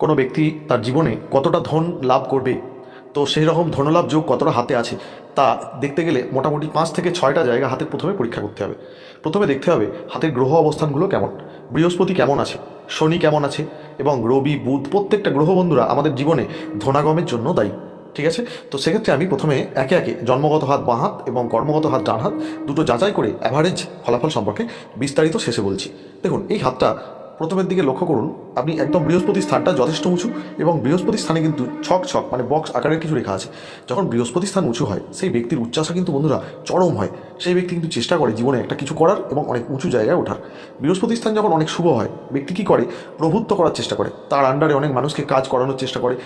কোনো ব্যক্তি তার জীবনে কতটা ধন লাভ করবে, তো সেই রকম ধনলাভ যোগ কতটা হাতে আছে, তা দেখতে গেলে মোটামুটি পাঁচ থেকে ছয়টা জায়গা হাতে প্রথমে পরীক্ষা করতে হবে। প্রথমে দেখতে হবে হাতের গ্রহ অবস্থানগুলো কেমন, বৃহস্পতি কেমন আছে, শনি কেমন আছে, এবং রবি, বুধ প্রত্যেকটা গ্রহ বন্ধুরা আমাদের জীবনে ধনাগমের জন্য দায়ী, ঠিক আছে? তো সেক্ষেত্রে আমি প্রথমে একে একে জন্মগত হাত বাঁ হাত এবং কর্মগত হাত ডান হাত দুটো যাচাই করে অ্যাভারেজ ফলাফল সম্পর্কে বিস্তারিত শেষে বলছি। দেখুন, এই হাতটা প্রথমের দিকে লক্ষ্য করুন, আপনি একদম বৃহস্পতি স্থানটা যথেষ্ট উঁচু এবং বৃহস্পতি স্থানে কিন্তু ছক ছক মানে বক্স আকারের কিছু রেখা আছে। যখন বৃহস্পতি স্থান উঁচু হয়, সেই ব্যক্তির উচ্চাসা কিন্তু বন্ধুরা চরম হয়। সেই ব্যক্তি কিন্তু চেষ্টা করে জীবনে একটা কিছু করার এবং অনেক উঁচু জায়গায় ওঠার। বৃহস্পতি স্থান যখন অনেক শুভ হয়, ব্যক্তি কী করে? প্রভুত্ব করার চেষ্টা করে। তার আন্ডারে অনেক মানুষকে কাজ করানোর চেষ্টা করে।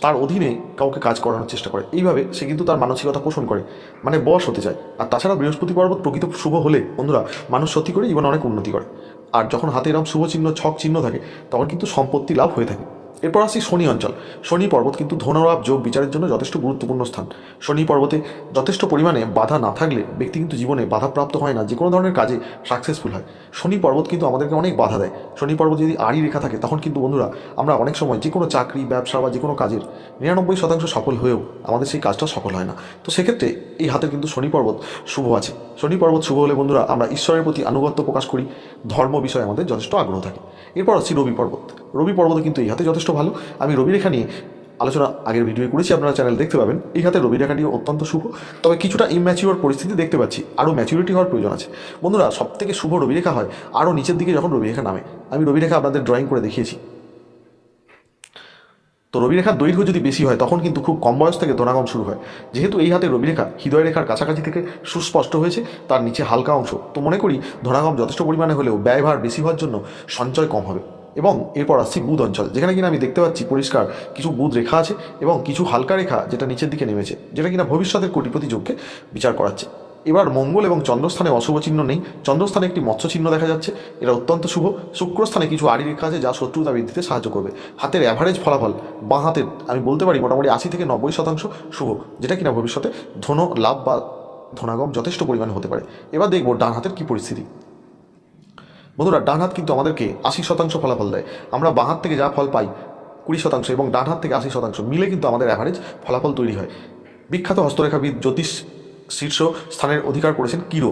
তার অধীনে কাউকে কাজ করানোর চেষ্টা করে। এইভাবে সে কিন্তু তার মানসিকতা পোষণ করে মানে বশ হতে চায়। আর তাছাড়া বৃহস্পতি পর্বত প্রকৃত শুভ হলে, বন্ধুরা, মানুষ সত্যি করে জীবনে অনেক উন্নতি করে। আর যখন হাতে এরকম শুভ চিহ্ন, ছক চিহ্ন থাকে, তখন কিন্তু সম্পত্তি লাভ হয়ে থাকে। এরপর আসি শনি অঞ্চল। শনি পর্বত কিন্তু ধনরাব যোগ বিচারের জন্য যথেষ্ট গুরুত্বপূর্ণ স্থান। শনি পর্বতে যথেষ্ট পরিমাণে বাধা না থাকলে ব্যক্তি কিন্তু জীবনে বাধাপ্রাপ্ত হয় না। যে কোনো ধরনের কাজে সাকসেসফুল হয়। শনি পর্বত কিন্তু আমাদেরকে অনেক বাধা দেয়। শনি পর্বত যদি আড়ি রেখা থাকে, তখন কিন্তু বন্ধুরা আমরা অনেক সময় যে কোনো চাকরি, ব্যবসা বা যে কোনো কাজের নিরানব্বই শতাংশ সফল হয়েও আমাদের সেই কাজটা সফল হয় না। তো সেক্ষেত্রে এই হাতে কিন্তু শনি পর্বত শুভ আছে। শনি পর্বত শুভ হলে বন্ধুরা আমরা ঈশ্বরের প্রতি আনুগত্য প্রকাশ করি, ধর্ম বিষয়ে আমাদের যথেষ্ট আগ্রহ থাকে। এরপর আসছি রবি পর্বত। রবি পর্বত কিন্তু এই হাতে যথেষ্ট ভালো। আমি রবি রেখা নিয়ে আলোচনা আগের ভিডিও করেছি, আপনারা চ্যানেল দেখতে পাবেন। এই হাতে রবি রেখাটিও অত্যন্ত শুভ। তবে কিছুটা ইম্যাচিওর পরিস্থিতি দেখতে পাচ্ছি। আরও ম্যাচুরিটি হওয়ার প্রয়োজন আছে। বন্ধুরা সব থেকে শুভ রবি রেখা হয় আরও নিচের দিকে যখন রবি রেখা নামে। আমি রবি রেখা আপনাদের ড্রয়িং করে দেখিয়েছি। তো রবিরেখার দৈর্ঘ্য যদি বেশি হয়, তখন কিন্তু খুব কম বয়স থেকে ধনাগম শুরু হয়। যেহেতু এই হাতে রবিরেখা হৃদয় রেখার কাছাকাছি থেকে সুস্পষ্ট হয়েছে, তার নিচে হালকা অংশ। তো মনে করি ধনাগম যথেষ্ট পরিমাণে হলেও ব্যয়ভার বেশি হওয়ার জন্য সঞ্চয় কম হবে। এবং এরপর আসছি বুধ অঞ্চল, যেখানে কিনা আমি দেখতে পাচ্ছি পরিষ্কার কিছু বুধ রেখা আছে এবং কিছু হালকা রেখা যেটা নিচের দিকে নেমেছে, যেটা কিনা ভবিষ্যতের কোটিপতি যোগকে বিচার করাচ্ছে। এবার মঙ্গল এবং চন্দ্রস্থানে অশুভ চিহ্ন নেই, চন্দ্রস্থানে একটি মৎস্য চিহ্ন দেখা যাচ্ছে এটা অত্যন্ত শুভ। শুক্রস্থানে কিছু আড়ি রেখা আছে যা শত্রুতা বৃদ্ধিতে সাহায্য করবে। হাতের অ্যাভারেজ ফলাফল, বাঁ হাতের আমি বলতে পারি মোটামুটি আশি থেকে নব্বই শতাংশ শুভ, যেটা কিনা ভবিষ্যতে ধন লাভ বা ধনাগম যথেষ্ট পরিমাণে হতে পারে। এবার দেখব ডান হাতের কী পরিস্থিতি। বন্ধুরা, ডান হাত কিন্তু আমাদেরকে আশি শতাংশ ফলাফল দেয়। আমরা বাঁ হাত থেকে যা ফল পাই, কুড়ি শতাংশ এবং ডান হাত থেকে আশি শতাংশ মিলে কিন্তু আমাদের অ্যাভারেজ ফলাফল তৈরি হয়। বিখ্যাত হস্তরেখাবিদ জ্যোতিষ শীর্ষ স্থানের অধিকার করেছেন কিরো,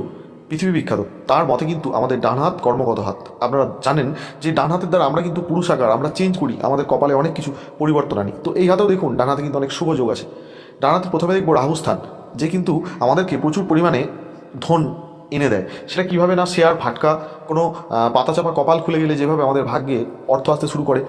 পৃথিবী বিখ্যাত। তার মতে কিন্তু আমাদের ডান হাত কর্মগত হাত। আপনারা জানেন যে ডান হাতের দ্বারা আমরা কিন্তু পুরুষ আকার, আমরা চেঞ্জ করি, আমাদের কপালে অনেক কিছু পরিবর্তন আনি। তো এই হাতেও দেখুন, ডান হাতে কিন্তু অনেক শুভ যোগ আছে। ডান হাতে প্রথমে দেখব রাহু স্থান, যে কিন্তু আমাদেরকে প্রচুর পরিমাণে ধন এনে দেয়। সেটা কীভাবে না শেয়ার, ফাটকা কোনো পাতা চাপা কপাল খুলে গেলে যেভাবে আমাদের ভাগ্যে অর্থ আসতে শুরু করে,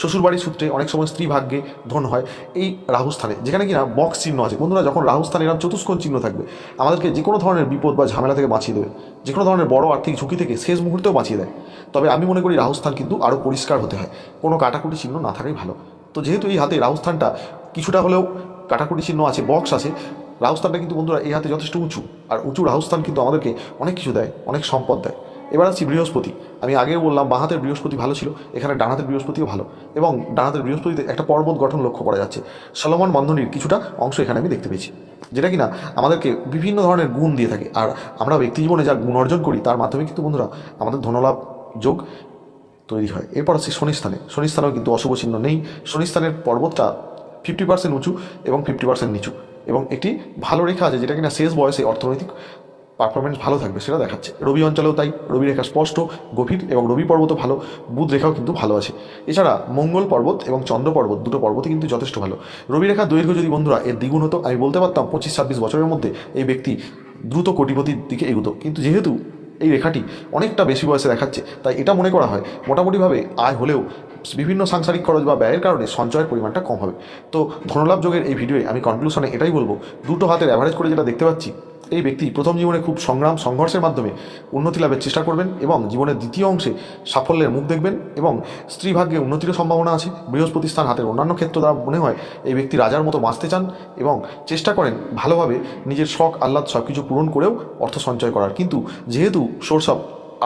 শ্বশুরবাড়ির সূত্রে অনেক সময় স্ত্রী ভাগ্যে ধন হয়, এই রাহুস্থানে যেখানে কিনা বক্স চিহ্ন আছে। বন্ধুরা, যখন রাহুস্থানে এরকম চতুষ্কোণ চিহ্ন থাকবে, আমাদেরকে যে কোনো ধরনের বিপদ বা ঝামেলা থেকে বাঁচিয়ে দেবে। যে কোনো ধরনের বড় আর্থিক ঝুঁকি থেকে শেষ মুহূর্তেও বাঁচিয়ে দেয়। তবে আমি মনে করি রাহুস্থান কিন্তু আরও পরিষ্কার হতে হয়। কোনো কাটাকুটি চিহ্ন না থাকাই ভালো। তো যেহেতু এই হাতে রাহুস্থানটা কিছুটা হলেও কাটাকুটি চিহ্ন আছে, বক্স আছে রাহুস্থানটা কিন্তু বন্ধুরা এই হাতে যথেষ্ট উঁচু। আর উঁচু রাহুস্থান কিন্তু আমাদেরকে অনেক কিছু দেয়, অনেক সম্পদ দেয়। এবার আসছি বৃহস্পতি। আমি আগেও বললাম, বাঁ হাতের বৃহস্পতি ভালো ছিল, এখানে ডান হাতের বৃহস্পতিও ভালো। এবং ডান হাতের বৃহস্পতিতে একটা পর্বত গঠন লক্ষ্য করা যাচ্ছে। সলমন বন্ধনীর কিছুটা অংশ এখানে আমি দেখতে পেয়েছি। যেটা কিনা আমাদেরকে বিভিন্ন ধরনের গুণ দিয়ে থাকে। আর আমরা ব্যক্তি জীবনে যা গুণ অর্জন করি, তার মাধ্যমে কিন্তু বন্ধুরা আমাদের ধনলাভ যোগ তৈরি হয়। এরপর আসছি শনিস্থানে। শনিস্থানেও কিন্তু অশুভ চিহ্ন নেই। শনিস্থানের পর্বতটা ফিফটি পার্সেন্ট উঁচু এবং ফিফটি পার্সেন্ট নিচু। এবং একটি ভালো রেখা আছে, যেটা কিনা শেষ বয়সে অর্থনৈতিক পারফরমেন্স ভালো থাকবে, সেটা দেখাচ্ছে। রবি অঞ্চলেও তাই, রবি রেখা স্পষ্ট, গভীর এবং রবি পর্বতও ভালো, বুধ রেখাও কিন্তু ভালো আছে। এছাড়া মঙ্গল পর্বত এবং চন্দ্র পর্বত, দুটো পর্বতই কিন্তু যথেষ্ট ভালো। রবি রেখা দৈর্ঘ্য যদি বন্ধুরা এর দ্বিগুণ হতো, আমি বলতে পারতাম পঁচিশ ছাব্বিশ বছরের মধ্যে এই ব্যক্তি দ্রুত কোটিপতির দিকে এগুতো। কিন্তু যেহেতু এই রেখাটি অনেকটা বেশি বয়সে দেখাচ্ছে, তাই এটা মনে করা হয় মোটামুটিভাবে আয় হলেও বিভিন্ন সাংসারিক খরচ বা ব্যয়ের কারণে সঞ্চয়ের পরিমাণটা কম হবে। তো ধনলাভ যোগের এই ভিডিওয়ে আমি কনক্লুশনে এটাই বলব, দুটো হাতের অ্যাভারেজ করে যেটা দেখতে পাচ্ছি এই ব্যক্তি প্রথম জীবনে খুব সংগ্রাম, সংঘর্ষের মাধ্যমে উন্নতি লাভের চেষ্টা করবেন এবং জীবনের দ্বিতীয় অংশে সাফল্যের মুখ দেখবেন এবং স্ত্রী ভাগ্যে উন্নতিরও সম্ভাবনা আছে। বৃহস্পতি স্থান হাতের অন্যান্য ক্ষেত্র দ্বারা মনে হয় এই ব্যক্তি রাজার মতো বাঁচতে চান এবং চেষ্টা করেন ভালোভাবে নিজের শখ, আহ্লাদ সব কিছু পূরণ করেও অর্থ সঞ্চয় করার। কিন্তু যেহেতু সোর্স অফ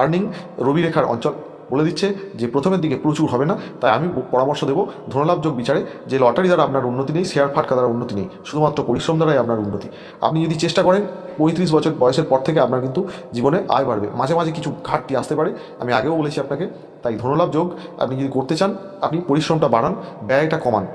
আর্নিং রবিরেখার অঞ্চল বলে দিচ্ছে যে প্রথমের দিকে প্রচুর হবে না, তাই আমি পরামর্শ দেবো ধনলাভযোগ বিচারে যে লটারি দ্বারা আপনার উন্নতি নেই, শেয়ার ফাটকা দ্বারা উন্নতি নেই, শুধুমাত্র পরিশ্রম দ্বারাই আপনার উন্নতি। আপনি যদি চেষ্টা করেন, পঁয়ত্রিশ বছর বয়সের পর থেকে আপনার কিন্তু জীবনে আয় বাড়বে। মাঝে মাঝে কিছু ঘাটতি আসতে পারে, আমি আগেও বলেছি আপনাকে, তাই ধনলাভ যোগ আপনি যদি করতে চান, আপনি পরিশ্রমটা বাড়ান, ব্যয়টা কমান।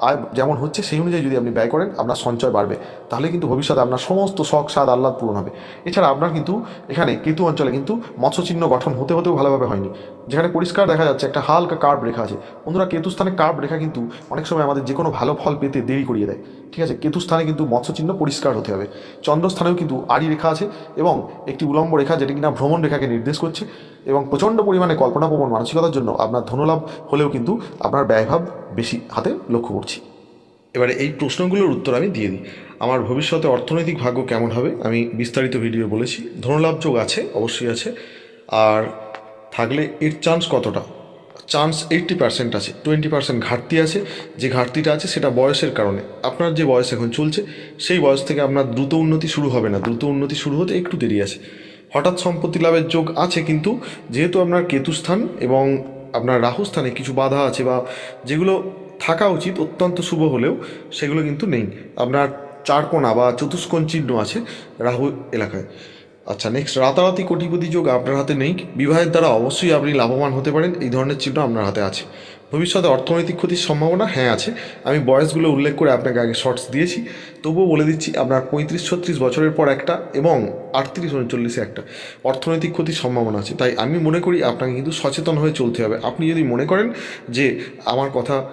আয় যেমন হচ্ছে সেই অনুযায়ী যদি আপনি ব্যয় করেন, আপনার সঞ্চয় বাড়বে। তাহলে কিন্তু ভবিষ্যতে আপনার সমস্ত শখ, স্বাদ, আহ্লাদ পূরণ হবে। এছাড়া আপনার কিন্তু এখানে কেতু অঞ্চলে কিন্তু মৎস্যচিহ্ন গঠন হতে, হতেও ভালোভাবে হয়নি। যেখানে পরিষ্কার দেখা যাচ্ছে একটা হালকা কার্ভ রেখা আছে। বন্ধুরা কেতু স্থানে কার্ভ রেখা কিন্তু অনেক সময় আমাদের যে কোনো ভালো ফল পেতে দেরি করিয়ে দেয়। ঠিক আছে? কেতু স্থানে কিন্তু মৎস্যচিহ্ন পরিষ্কার হতে হবে। চন্দ্রস্থানেও কিন্তু আড়ি রেখা আছে এবং একটি উলম্ব রেখা যেটি কিনা ভ্রমণ রেখাকে নির্দেশ করছে। এবং প্রচণ্ড পরিমাণে কল্পনাপ্রবণ মানসিকতার জন্য আপনার ধনলাভ হলেও কিন্তু আপনার ব্যয়ভাব বেশি হাতে লক্ষ্য করছি। এবারে এই প্রশ্নগুলোর উত্তর আমি দিয়ে দিই। আমার ভবিষ্যতে অর্থনৈতিক ভাগ্য কেমন হবে আমি বিস্তারিত ভিডিও বলেছি। ধনলাভ যোগ আছে, অবশ্যই আছে। আর থাকলে এর চান্স কতটা? চান্স এইট্টি পার্সেন্ট আছে টোয়েন্টি পার্সেন্ট ঘাটতি আছে। যে ঘাটতিটা আছে সেটা বয়সের কারণে। আপনার যে বয়স এখন চলছে, সেই বয়স থেকে আপনার দ্রুত উন্নতি শুরু হবে না। দ্রুত উন্নতি শুরু হতে একটু দেরি আছে। হঠাৎ সম্পত্তি লাভের যোগ আছে কিন্তু যেহেতু আপনার কেতুস্থান এবং আপনার রাহুস্থানে কিছু বাধা আছে বা যেগুলো থাকা উচিত অত্যন্ত শুভ হলেও সেগুলো কিন্তু নেই। আপনার চারকোনা বা চতুষ্কোণ চিহ্ন আছে রাহু এলাকায়। আচ্ছা নেক্সট রাতারাতি কোটিপতি যোগ আপনার হাতে নেই। বিবাহের দ্বারা অবশ্যই আপনি লাভবান হতে পারেন। এই ধরনের চিহ্ন আপনার হাতে আছে। ভবিষ্যতে অর্থনৈতিক ক্ষতির সম্ভাবনা হ্যাঁ আছে। আমি বয়সগুলো উল্লেখ করে আপনাকে আগে শর্টস দিয়েছি। তবুও বলে দিচ্ছি, আপনার পঁয়ত্রিশ, ছত্রিশ বছরের পর একটা এবং আটত্রিশ, উনচল্লিশে একটা অর্থনৈতিক ক্ষতির সম্ভাবনা আছে। তাই আমি মনে করি, আপনাকে কিন্তু সচেতন হয়ে চলতে হবে। আপনি যদি মনে করেন যে, আমার কথা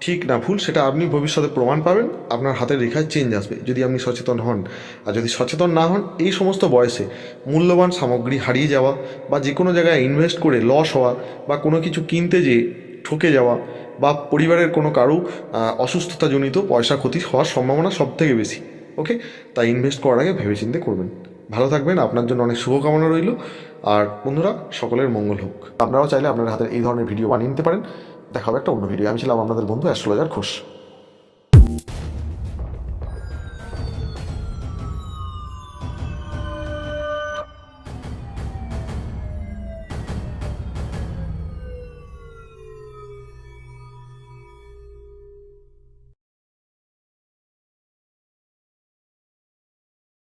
ঠিক না ভুল, সেটা আপনি ভবিষ্যতে প্রমাণ পাবেন। আপনার হাতের রেখায় চেঞ্জ আসবে, যদি আপনি সচেতন হন। আর যদি সচেতন না হন, এই সমস্ত বয়সে মূল্যবান সামগ্রী হারিয়ে যাওয়া বা যে কোনো জায়গায় ইনভেস্ট করে লস হওয়া বা কোনো কিছু কিনতে যেয়ে ঠকে যাওয়া বা পরিবারের কোনো কারও অসুস্থতাজনিত পয়সা ক্ষতি হওয়ার সম্ভাবনা সব থেকে বেশি, ওকে? তাই ইনভেস্ট করার আগে ভেবেচিন্তে করবেন। ভালো থাকবেন, আপনার জন্য অনেক শুভকামনা রইল। আর বন্ধুরা, সকলের মঙ্গল হোক। আপনারাও চাইলে আপনার হাতের এই ধরনের ভিডিও বানিয়ে নিতে পারেন। দেখা হবে একটা অন্য ভিডিও আমি ছিলাম আপনাদের বন্ধু অ্যাস্ট্রোলজার ঘোষ।